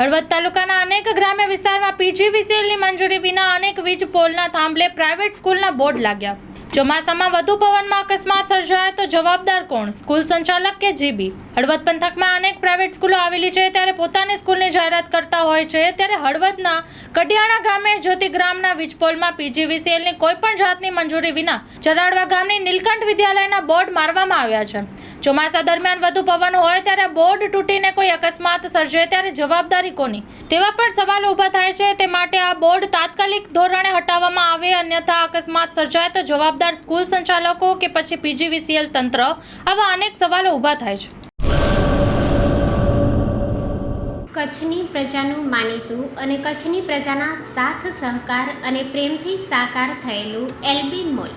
હળવદ તાલુકાના અનેક ગ્રામ્ય વિસ્તારમાં પીજીવીસીએલની મંજૂરી વિના અનેક વીજ પોલના થાંભલે પ્રાઇવેટ સ્કૂલના બોર્ડ લાગ્યા. ચોમાસામાં વધુ પવનમાં અકસ્માત સર્જાય તો જવાબદાર કોણ? સ્કૂલ સંચાલક કે જીબી? હળવદ પંથકમાં અનેક પ્રાઇવેટ સ્કૂલો આવેલી છે, ત્યારે પોતાની સ્કૂલની જાહેરાત કરતા હોય છે, ત્યારે હળવદના કડિયાણા ગામે જ્યોતિગ્રામના વીજપોલમાં પીજીવીસીએલની કોઈ પણ જાતની મંજૂરી વિના ચરાડવા ગામની નીલકંઠ વિદ્યાલયના બોર્ડ મારવામાં આવ્યા છે. ચોમાસા દરમિયાન વધુ પવન હોય ત્યારે બોર્ડ તૂટીને કોઈ અકસ્માત સર્જે ત્યારે જવાબદારી કોની? તેવા પણ સવાલો ઊભા થાય છે. તે માટે આ બોર્ડ તાત્કાલિક ધોરણે હટાવવામાં આવે, અન્યથા અકસ્માત સર્જાય તો જવાબદાર સ્કૂલ સંચાલકો કે પછી પીજીવીસીએલ તંત્ર? આવા અનેક સવાલો ઊભા થાય છે. કચ્છની પ્રજાનું માનીતું અને કચ્છની પ્રજાના સાથ સહકાર અને પ્રેમથી સાકાર થયેલું એલબી મોલ.